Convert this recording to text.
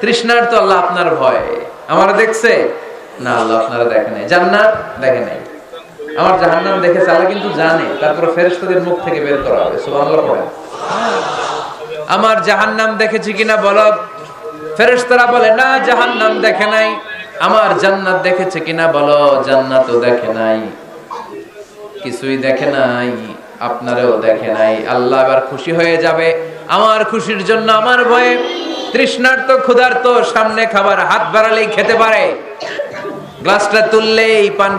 তৃষ্ণার তো আল্লাহ আপনার ভয়। আমার দেখছে? না, আল্লাহ আপনারা দেখে নাই। জান্নাত দেখে নাই। আমার জাহান্নাম দেখেছে আল্লাহ কিন্তু জানে। তারপরে ফেরেশতাদের মুখ থেকে বের করা হবে। সুবহানাল্লাহ পড়েন। আমার জাহান্নাম দেখেছি কিনা বলো? ফেরেশতারা বলে, না, জাহান্নাম দেখে নাই। আমার জান্নাত দেখেছে কিনা বলো? জান্নাতও দেখে নাই। কিছুই দেখে নাই। আপনারও দেখে নাই। আল্লাহ এবার খুশি হয়ে যাবে। আমার খুশির জন্য, আমার ভয়ে তৃষ্ণার্ত ক্ষুধার্ত সামনে খাবার হাত বাড়ালেই খেতে পারে। গ্লাসটা তুললেই পান